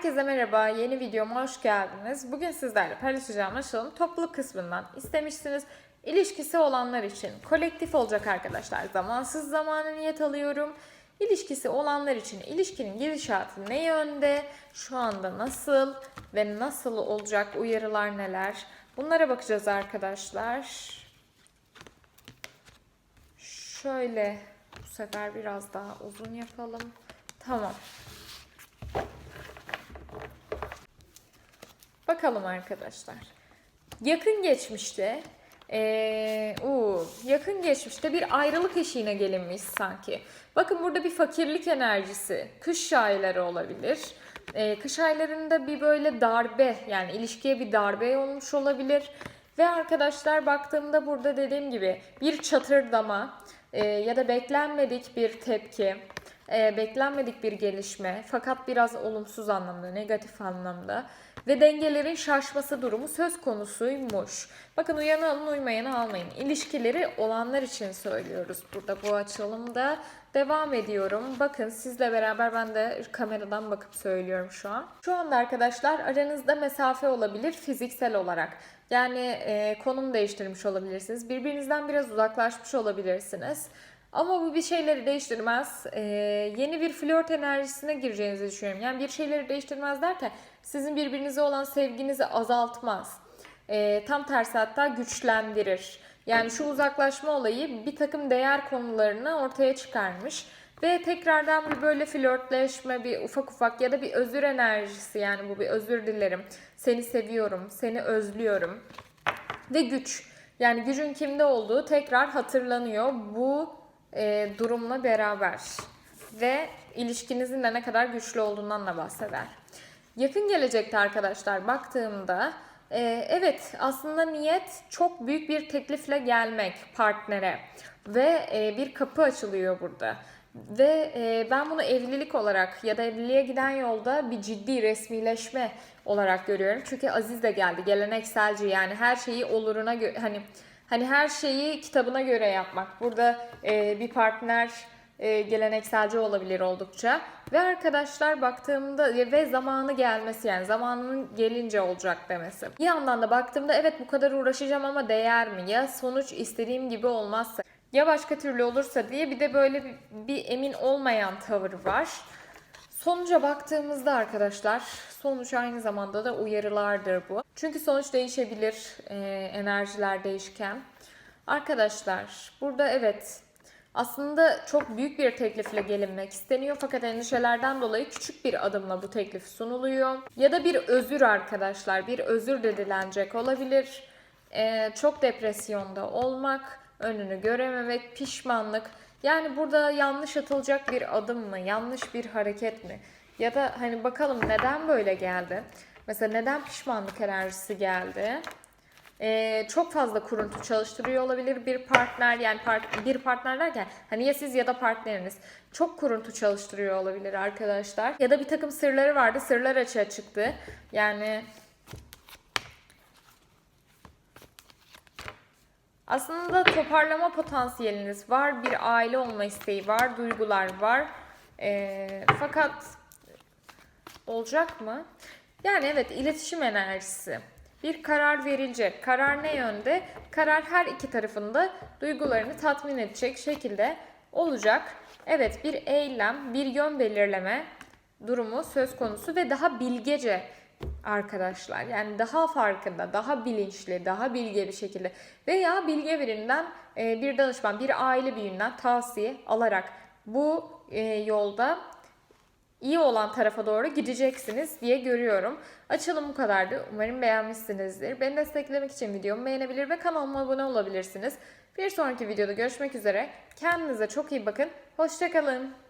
Herkese merhaba, yeni videoma hoş geldiniz. Bugün sizlerle paylaşacağım aşılım topluluk kısmından istemişsiniz. İlişkisi olanlar için kolektif olacak arkadaşlar. Zamansız zamana niyet alıyorum. İlişkisi olanlar için ilişkinin gidişatı ne yönde, şu anda nasıl ve nasıl olacak uyarılar neler? Bunlara bakacağız arkadaşlar. Şöyle bu sefer biraz daha uzun yapalım. Tamam. Bakalım arkadaşlar. Yakın geçmişte ee, uu, yakın geçmişte bir ayrılık eşiğine gelinmiş sanki. Bakın burada bir fakirlik enerjisi. Kış ayları olabilir. Ee, kış aylarında bir böyle darbe yani ilişkiye bir darbe olmuş olabilir. Ve arkadaşlar baktığımda burada dediğim gibi bir çatırdama e, ya da beklenmedik bir tepki, e, beklenmedik bir gelişme fakat biraz olumsuz anlamda, negatif anlamda ve dengelerin şaşması durumu söz konusuymuş. Bakın uyanı alın uymayanı almayın. İlişkileri olanlar için söylüyoruz burada bu açılımda. Devam ediyorum. Bakın sizle beraber ben de kameradan bakıp söylüyorum şu an. Şu anda arkadaşlar aranızda mesafe olabilir fiziksel olarak. Yani e, konum değiştirmiş olabilirsiniz. Birbirinizden biraz uzaklaşmış olabilirsiniz. Ama bu bir şeyleri değiştirmez. Ee, yeni bir flört enerjisine gireceğinizi düşünüyorum. Yani bir şeyleri değiştirmez derken sizin birbirinize olan sevginizi azaltmaz. Ee, tam tersi hatta güçlendirir. Yani şu uzaklaşma olayı bir takım değer konularını ortaya çıkarmış. Ve tekrardan bir böyle flörtleşme, bir ufak ufak ya da bir özür enerjisi yani bu bir özür dilerim. Seni seviyorum, seni özlüyorum. Ve güç. Yani gücün kimde olduğu tekrar hatırlanıyor bu e, durumla beraber. Ve ilişkinizin de ne kadar güçlü olduğundan da bahseder. Yakın gelecekte arkadaşlar baktığımda e, evet aslında niyet çok büyük bir teklifle gelmek partnere ve e, bir kapı açılıyor burada. Ve e, ben bunu evlilik olarak ya da evliliğe giden yolda bir ciddi resmileşme olarak görüyorum. Çünkü Aziz de geldi. Gelenekselci yani her şeyi oluruna hani hani her şeyi kitabına göre yapmak. Burada e, bir partner e, gelenekselci olabilir oldukça. Ve arkadaşlar baktığımda ve zamanı gelmesi yani zamanının gelince olacak demesi. Bir yandan da baktığımda evet bu kadar uğraşacağım ama değer mi? Ya sonuç istediğim gibi olmazsa? Ya başka türlü olursa diye bir de böyle bir, bir emin olmayan tavır var. Sonuca baktığımızda arkadaşlar sonuç aynı zamanda da uyarılardır bu. Çünkü sonuç değişebilir, e, enerjiler değişken. Arkadaşlar burada evet aslında çok büyük bir teklifle gelinmek isteniyor fakat endişelerden dolayı küçük bir adımla bu teklif sunuluyor. Ya da bir özür arkadaşlar, bir özür de dilenecek olabilir. Ee, çok depresyonda olmak, önünü görememek, pişmanlık. Yani burada yanlış atılacak bir adım mı, yanlış bir hareket mi? Ya da hani bakalım neden böyle geldi? Mesela neden pişmanlık enerjisi geldi? Ee, çok fazla kuruntu çalıştırıyor olabilir bir partner yani part, bir partner derken hani ya siz ya da partneriniz çok kuruntu çalıştırıyor olabilir arkadaşlar ya da bir takım sırları vardı sırlar açığa çıktı yani aslında toparlama potansiyeliniz var bir aile olma isteği var duygular var Ee, fakat olacak mı? Yani evet iletişim enerjisi bir karar verilecek. Karar ne yönde? Karar her iki tarafında duygularını tatmin edecek şekilde olacak. Evet bir eylem, bir yön belirleme durumu söz konusu ve daha bilgece arkadaşlar. Yani daha farkında, daha bilinçli, daha bilge bir şekilde veya bilge birinden e, bir danışman, bir aile büyüğünden tavsiye alarak bu e, yolda iyi olan tarafa doğru gideceksiniz diye görüyorum. Açılım bu kadardı. Umarım beğenmişsinizdir. Beni desteklemek için videomu beğenebilir ve kanalıma abone olabilirsiniz. Bir sonraki videoda görüşmek üzere. Kendinize çok iyi bakın. Hoşçakalın.